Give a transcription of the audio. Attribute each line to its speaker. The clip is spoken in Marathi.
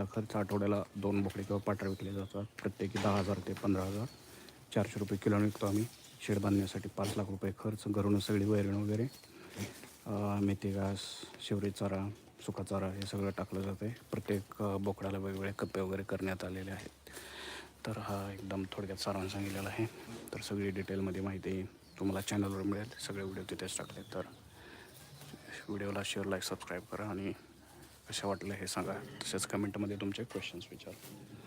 Speaker 1: शेडला खर्च आठवड्याला दोन बोकडे किंवा पाठरा विकले जातात. प्रत्येकी दहा हजार ते पंधरा हजार. चारशे रुपये किलो विकतो आम्ही. शेड बांधण्यासाठी पाच लाख रुपये खर्च घरून सगळी वैरण वगैरे मेथी घास शिवरी चारा सुका चारा हे सगळं टाकलं जातं आहे प्रत्येक बोकडाला वेगवेगळे कप्पे वगैरे करण्यात आलेले आहेत. तर हा एकदम थोडक्यात सारांश सांगितलेला आहे. तर सगळी डिटेलमध्ये माहिती तुम्हाला चॅनलवर मिळेल. सगळे व्हिडिओ तिथेच टाकले. तर व्हिडिओला शेअर लाईक सबस्क्राईब करा आणि कशा वाटलं हे सांगा. तसेच कमेंटमध्ये तुमचे क्वेश्चन्स विचारा.